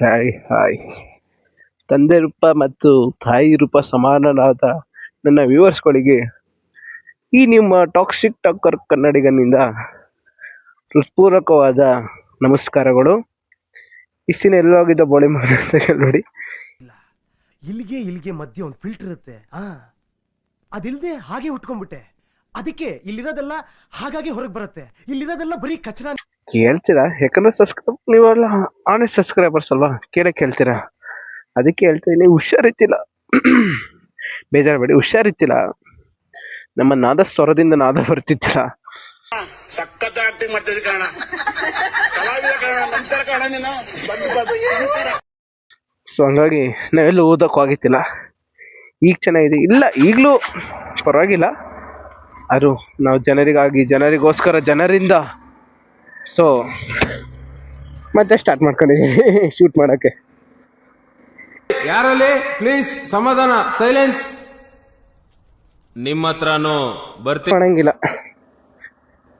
Hi hi ತಂದೆ ರೂಪ ಮತ್ತು ತಾಯಿ ರೂಪ ಸಮಾನನಾದ ನನ್ನ ವ್ಯೂವರ್ಸ್ಗಳಿಗೆ ಈ ನಿಮ್ಮ ಟಾಕ್ಸಿಕ್ ಟಾಕರ್ ಕನ್ನಡಿಗನಿಂದ ಹೃತ್ಪೂರ್ವಕವಾದ ನಮಸ್ಕಾರಗಳು. ಇಷ್ಟಿನ ಎಲ್ಲೋಗಿದ್ದ ಬೋಳಿ ಮಾಡಿ ಅಂತ ಇಲ್ಲಿಗೆ ಇಲ್ಲಿಗೆ ಮಧ್ಯೆ ಒಂದು ಫಿಲ್ಟರ್ ಇರುತ್ತೆ. ಆ, ಅದಿಲ್ದೆ ಹಾಗೆ ಉಟ್ಕೊಂಡ್ಬಿಟ್ಟೆ. ಅದಕ್ಕೆ ಇಲ್ಲಿರೋದೆಲ್ಲ ಹಾಗಾಗಿ ಹೊರಗೆ ಬರುತ್ತೆ. ಇಲ್ಲಿರೋದೆಲ್ಲ ಬರೀ ಕಚರ ಕೇಳ್ತೀರಾ? ಯಾಕಂದ್ರೆ ಸಬ್ಸ್ಕ್ರೈಬ್ ನೀವೆಲ್ಲ ಆನೆಸ್ಟ್ ಸಬ್ಸ್ಕ್ರೈಬರ್ಸ್ ಅಲ್ವಾ? ಕೇಳೇ ಕೇಳ್ತೀರಾ? ಅದಕ್ಕೆ ಹೇಳ್ತೀನಿ ಹುಷಾರಿತ್ತಿಲ್ಲ ಬೇಜಾರಬೇಡಿ ಹುಷಾರಿತ್ತಿಲ್ಲ ನಮ್ಮ ನಾದ ಸ್ವರದಿಂದ ನಾದ ಬರ್ತಿತ್ತಿಲ್ಲ ಸಖತ್ ಆಕ್ಟಿಂಗ್ ಮಾಡ್ತಿದ್ದೆ ಕಾರಣ. ಕಲಾವಿದ ಕಾರಣ ನಮಸ್ಕಾರ ಕಾರಣ ನೀನು. ಬಂದು ಬಂದು ನಮಸ್ಕಾರ ಸೊ ಹಂಗಾಗಿ ನಾವೆಲ್ಲೂ ಓದೋಕ್ಕೂ ಆಗಿತ್ತಿಲ್ಲ. ಈಗ ಚೆನ್ನಾಗಿದೆ. ಇಲ್ಲ ಈಗಲೂ ಪರವಾಗಿಲ್ಲ. ಅದು ನಾವು ಜನರಿಗಾಗಿ ಜನರಿಗೋಸ್ಕರ ಜನರಿಂದ ಸೊ ಮತ್ತೆ ಸ್ಟಾರ್ಟ್ ಮಾಡ್ಕೊಂಡಿದ್ದೀನಿ ಶೂಟ್ ಮಾಡೋಕ್ಕೆ. ಯಾರಲ್ಲಿ? ಪ್ಲೀಸ್ ಸಮಾಧಾನ ಸೈಲೆನ್ಸ್ ನಿಮ್ಮ ಹತ್ರನೂ ಬರ್ತಿ ಮಾಡಂಗಿಲ್ಲ.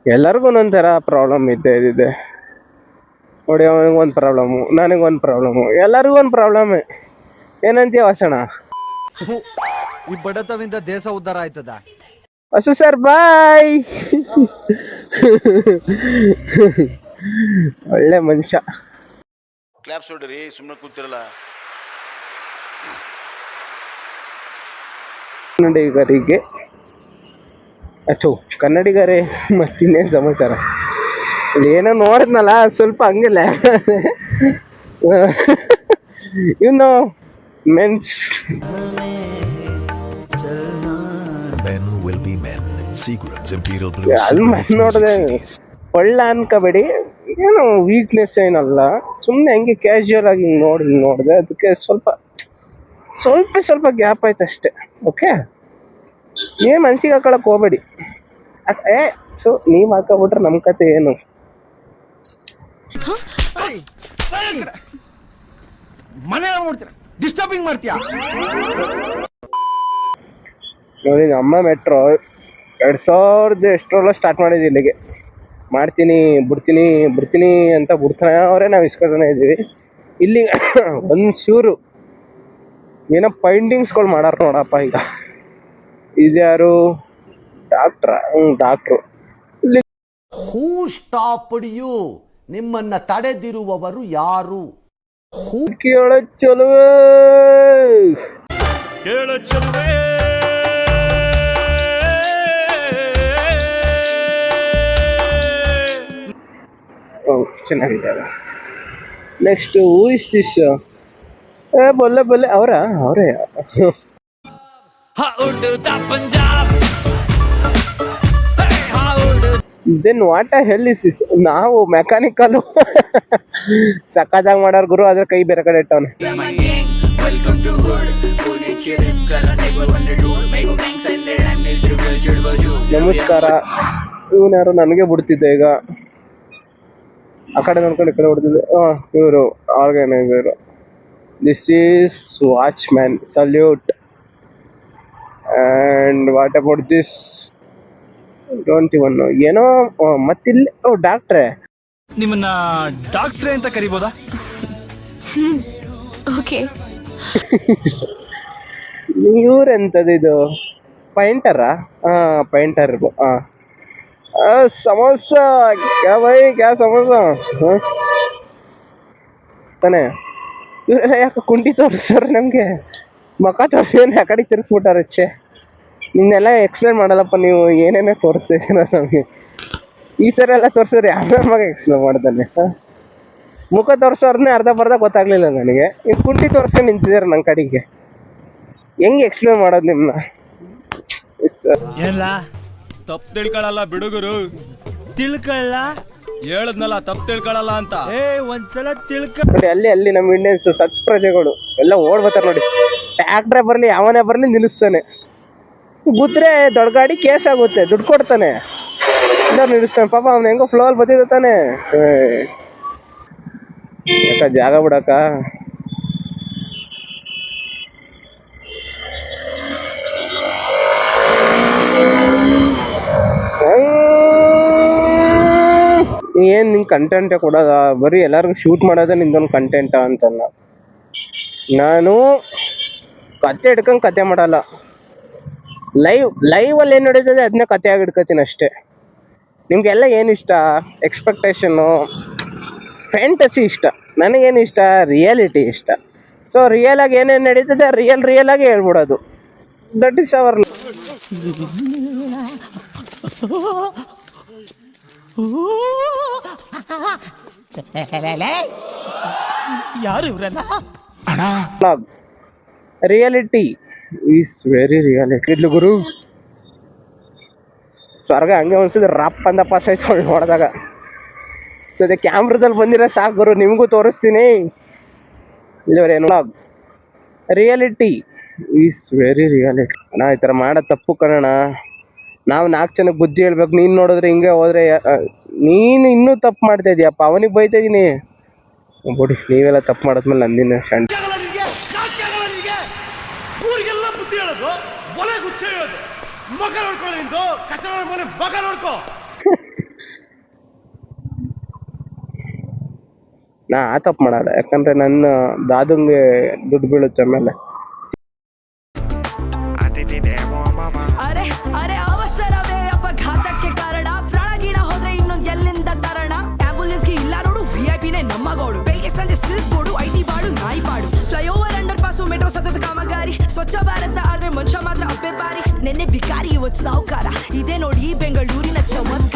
ಎಲ್ಲರಿಗೂ ಒಂದೊಂಥರ ಪ್ರಾಬ್ಲಮ್ ಇದ್ದೇ ಇದೆ ನೋಡಿ ಅವನಿಗೆ ಒಂದು ಪ್ರಾಬ್ಲಮ್ಮು ಒಂದು ಪ್ರಾಬ್ಲಮ್ಮು ಎಲ್ಲರಿಗೂ ಒಂದು ಪ್ರಾಬ್ಲಮ್ ಏನಂತೀಯ ವಾಸಣ ಈ ಬಡತವಿಂದ ದೇಶ ಉದ್ಧಾರ ಆಯ್ತದ? ಹಸು ಸರ್ ಬಾಯ್ ಒಳ್ಳೆ ಮನುಷ್ಯ. ಕ್ಲಾಪ್ಸ್ ಹೊಡ್ರಿ ಸುಮ್ಮನೆ ಕೂತಿರಲ್ಲ. ಕನ್ನಡಿಗರಿಗೆ ಅಥು ಕನ್ನಡಿಗರೇ ಮತ್ತಿನ್ನೇನು ಸಮಾಚಾರ? ಏನೋ ನೋಡಿದ್ನಲ್ಲ ಸ್ವಲ್ಪ ಹಂಗಿಲ್ಲ. ಇವನು men's. Seagram's Imperial Blue from ನೋಡಿದೆ 60s. ಒಳ್ಳೆ ಅನ್ಕೋಬೇಡಿ. ಏನು ವೀಕ್ನೆಸ್ ಏನಲ್ಲ. ಸುಮ್ಮನೆ ಹಂಗೆ ಕ್ಯಾಶುಯಲ್ ಆಗಿ ಹಿಂಗೆ ನೋಡಿ ಹಿಂಗೆ ನೋಡಿದೆ. ಅದಕ್ಕೆ ಸ್ವಲ್ಪ ಸ್ವಲ್ಪ ಸ್ವಲ್ಪ ಗ್ಯಾಪ್ ಆಯ್ತು ಅಷ್ಟೇ. ಓಕೆ ನೀವು ಮನ್ಸಿಗೆ ಹಾಕೊಳಕ್ ಹೋಗ್ಬೇಡಿ. ಏ ಸೊ ನೀವು ಹಾಕೋಬಿಟ್ರೆ ನಮ್ಮ ಕತೆ ಏನು? ಮನೆ ನೋಡ್ತೀರ? ಡಿಸ್ಟರ್ಬಿಂಗ್ ಮಾಡ್ತೀಯಾ? ನೋಡಿ ನಮ್ಮ ಅಮ್ಮ ಮೆಟ್ರೋ ಎರಡು ಸಾವಿರದ ಎಷ್ಟರಲ್ಲ ಸ್ಟಾರ್ಟ್ ಮಾಡಿದ್ವಿ ಇಲ್ಲಿಗೆ. ಮಾಡ್ತೀನಿ ಬಿಡ್ತೀನಿ ಬಿಡ್ತೀನಿ ಅಂತ ಬಿಡ್ತಾನೆ ಅವರೇ ನಾವು ಇಸ್ಕೊತಾನೆ ಇದ್ದೀವಿ. ಇಲ್ಲಿ ಒಂದು ಚೂರು ಏನೋ ಪೈಂಟಿಂಗ್ಸ್ಗಳು ಮಾಡಾರ ನೋಡಪ್ಪ ಈಗ. ಇದ್ಯಾರು? ಡಾಕ್ಟ್ರ ಹ್ಞೂ ಡಾಕ್ಟ್ರು ಹೂ ಸ್ಟಾಪ್ಡ್ ಯು ನಿಮ್ಮನ್ನ ತಡೆದಿರುವವರು ಯಾರು? ಕೇಳ ಚಲುವೆ. ಓ ಚೆನ್ನಾಗಿದ್ದಾರೆ ನೆಕ್ಸ್ಟ್ ಹೂ ಇಸ್ ದಿಸ್ ಏ ಬೊಲ್ಲೆ ಬೊಲ್ಲೆ ಅವರ? ಅವರೇ? Then what ah hell is is ನಾವು ಮೆಕ್ಯಾನಿಕಲ್ ಸಕ್ಕತ್ತಾಗಿ ಮಾಡೋರ್ ಗುರು ಆದ್ರೆ ಕೈ ಬೇರೆ ಕಡೆ ಇಟ್ಟವನೆ. ನಮಸ್ಕಾರ. ಇವನ್ಯಾರು ನನಗೆ ಬಿಡ್ತಿದ್ದೆ ಈಗ. ಆ ಕಡೆ ನೋಡ್ಕೊಂಡು ಈ ಕಡೆ ಹೊಡೆದಿದ್ದೆ ಹಾಂ ಇವರು organiser this is watch man salute and what about this don't even ಏನೋ ಮತ್ತಿಲ್ಲಿ ಓ ಡಾಕ್ಟ್ರೇ ನಿಮ್ಮನ್ನ ಡಾಕ್ಟ್ರೆ ಅಂತ ಕರಿಬೋದಾ? ಓಕೆ ಇವ್ರೆಂಥದ್ದು ಇದು? ಪೈಂಟರಾ ಹಾಂ ಪೈಂಟರ್ ಹಾಂ ಸಮೋಸ क्या ಕ್ಯಾ ಸಮೋಸ? ಹಾಂ? ತಾನೆ. ಇವರೆಲ್ಲ ಯಾಕೆ ಕುಂಟಿ ತೋರಿಸ್ತಾರೆ ನಮಗೆ? ಮಕ ತೋರಿಸಿ ಆ ಕಡೆ ತಿರ್ಗಿಸ್ಬಿಟ್ಟಾರೆ ಛೆ. ನಿನ್ನೆಲ್ಲ ಎಕ್ಸ್ಪ್ಲೇನ್ ಮಾಡಲ್ಲಪ್ಪ ನೀವು ಏನೇನೇ ತೋರಿಸ್ತಿದ್ದೀರ ನಮಗೆ. ಈ ಥರ ಎಲ್ಲ ತೋರಿಸಿದ್ರೆ ಯಾವ ಮಗ ಎಕ್ಸ್ಪ್ಲೇನ್ ಮಾಡ್ತಾನೆ? ಮುಖ ತೋರಿಸೋರ್ನೇ ಅರ್ಧ ಬರ್ಧ ಗೊತ್ತಾಗ್ಲಿಲ್ಲ ನನಗೆ. ನೀವು ಕುಂಟಿ ತೋರಿಸ್ಕೊಂಡು ನಿಂತಿದ್ದಾರೆ ನನ್ನ ಕಡೆಗೆ. ಹೆಂಗೆ ಎಕ್ಸ್ಪ್ಲೇನ್ ಮಾಡೋದು ನಿಮ್ಮನ್ನ ತಪ್ಪು ತಿಳ್ಕೊಳಲ್ಲ ಬಿಡುಗರು. ತಿಳ್ಕೊಳ್ಳ ಹೇಳದ್ನಲ್ಲ ತಪ್ಪು ತಿಳ್ಕೊಳಲ್ಲ ಅಂತ. ಏ ಒಂದ್ಸಲ ತಿಳ್ಕ. ನೋಡಿ ಅಲ್ಲಿ ಅಲ್ಲಿ ನಮ್ಮ ಇಂಡಿಯನ್ಸ್ ಸತ್ ಪ್ರಜೆಗಳು. ಎಲ್ಲ ಓಡ್ಬತ್ತಾರ ನೋಡಿ. ಟ್ಯಾಕ್ಟ್ರೆ ಬರಲಿ ಯಾವನೇ ಬರಲಿ ನಿಲ್ಲಿಸ್ತಾನೆ. ಗುದ್ರೆ ದೊಡ್ಡ ಗಾಡಿ ಕೇಸ್ ಆಗುತ್ತೆ ದುಡ್ಡು ಕೊಡ್ತಾನೆ. ಇಲ್ಲ ನಿಲ್ಲಿಸ್ತಾನೆ. ಪಾಪ ಅವ್ನು ಹೆಂಗೋ ಫ್ಲೋ ಅಲ್ಲಿ ಬತ್ತಿದ್ದಾನೆ ಯಾಕ ಜಾಗ ಬಿಡಕ ಏನು ನಿನ್ ಕಂಟೆಂಟ್ ಕೊಡೋದ? ಬರೀ ಎಲ್ಲರಿಗೂ ಶೂಟ್ ಮಾಡೋದೇ ನಿಂದೊಂದು ಕಂಟೆಂಟ ಅಂತಂದ ನಾನು ಕತೆ ಹಿಡ್ಕೊಂಡು ಕತೆ ಮಾಡಲ್ಲ. ಲೈವ್ ಲೈವ್ ಅಲ್ಲಿ ಏನು ನಡೀತದೆ ಅದನ್ನ ಆಗಿ ಹಿಡ್ಕೊತೀನಿ ಅಷ್ಟೇ. ನಿಮ್ಗೆಲ್ಲ ಏನು ಇಷ್ಟ? ಎಕ್ಸ್ಪೆಕ್ಟೇಷನ್ನು ಫ್ಯಾಂಟಸಿ ಇಷ್ಟ. ನನಗೇನು ಇಷ್ಟ? ರಿಯಾಲಿಟಿ ಇಷ್ಟ. ಸೊ ರಿಯಲ್ ಆಗಿ ಏನೇನು ನಡೀತದೆ ರಿಯಲ್ ರಿಯಲ್ ಆಗಿ ಹೇಳ್ಬಿಡೋದು. ದಟ್ ಇಸ್ ಅವರ್ ಯಾರು ಇವ್ರಲ್ಲ ರಿಯಾಲಿಟಿ ಈಸ್ ವೆರಿ ರಿಯಾಲಿಟಿ ಗುರು. ಸ್ವರ್ಗ ಹಂಗೆ ಅನ್ಸಿದ್ರೆ ರಪ್ ಅಂತ ಪಾಸ್ ಆಯ್ತು ಅವ್ಳು ನೋಡಿದಾಗ. ಸೊ ಅದೇ ಕ್ಯಾಮ್ರದಲ್ಲಿ ಬಂದಿರೋ ಸಾಕು ಗುರು ನಿಮಗೂ ತೋರಿಸ್ತೀನಿ. ಇಲ್ಲಿವರೇನು ರಿಯಾಲಿಟಿ ಈಸ್ ವೆರಿ ರಿಯಾಲಿಟಿ ಅಣ್ಣ ಈ ಥರ ಮಾಡೋ ತಪ್ಪು ಕಣಣ ನಾವು ನಾಲ್ಕು ಜನಕ್ಕೆ ಬುದ್ಧಿ ಹೇಳ್ಬೇಕು ನೀನು ನೋಡಿದ್ರೆ ಹಿಂಗೆ ಹೋದ್ರೆ ನೀನು ಇನ್ನೂ ತಪ್ಪು ಮಾಡ್ತಾ ಇದೀಯಪ್ಪ ಅವನಿಗೆ ಬೈತಾ ಇದೀನಿ. ಬಿಡಿ ನೀವೆಲ್ಲ ತಪ್ಪು ಮಾಡಿದ್ಮೇಲೆ ನಂದಿನ ಸಣ್ಣ ನಾ ಆ ತಪ್ಪು ಮಾಡಲ್ಲ ಯಾಕಂದ್ರೆ ನನ್ನ ದಾದಂಗೆ ದುಡ್ಡು ಬೀಳುತ್ತೆ ಆಮೇಲೆ. ನೆನ್ನೆ ಬಿಕಾರಿ ಇವತ್ತು ಸಾವುಕಾರ. ಇದೇ ನೋಡಿ ಬೆಂಗಳೂರಿನ ಚಮತ್ಕಾರ.